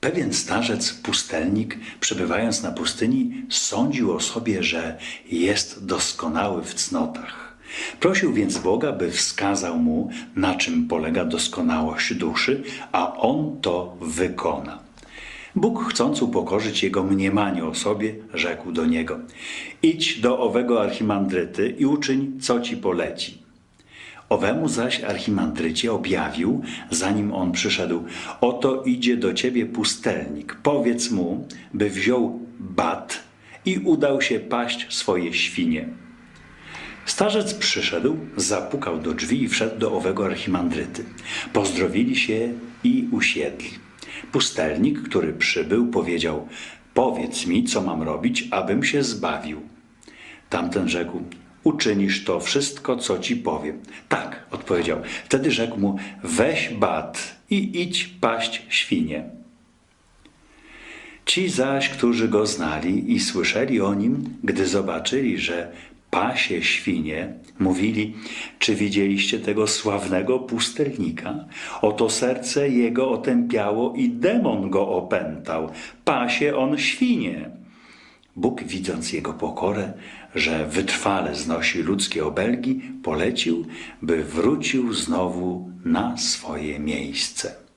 Pewien starzec, pustelnik, przebywając na pustyni, sądził o sobie, że jest doskonały w cnotach. Prosił więc Boga, by wskazał mu, na czym polega doskonałość duszy, a on to wykona. Bóg, chcąc upokorzyć jego mniemanie o sobie, rzekł do niego: Idź do owego archimandryty i uczyń, co ci poleci. Owemu zaś archimandrycie objawił, zanim on przyszedł: Oto idzie do ciebie pustelnik. Powiedz mu, by wziął bat i udał się paść swoje świnie. Starzec przyszedł, zapukał do drzwi i wszedł do owego archimandryty. Pozdrowili się i usiedli. Pustelnik, który przybył, powiedział: Powiedz mi, co mam robić, abym się zbawił. Tamten rzekł: Uczynisz to wszystko, co ci powiem. Tak, odpowiedział. Wtedy rzekł mu: Weź bat i idź paść świnie. Ci zaś, którzy go znali i słyszeli o nim, gdy zobaczyli, że pasie świnie, mówili: Czy widzieliście tego sławnego pustelnika? Oto serce jego otępiało i demon go opętał. Pasie on świnie. Bóg, widząc jego pokorę, że wytrwale znosi ludzkie obelgi, polecił, by wrócił znowu na swoje miejsce.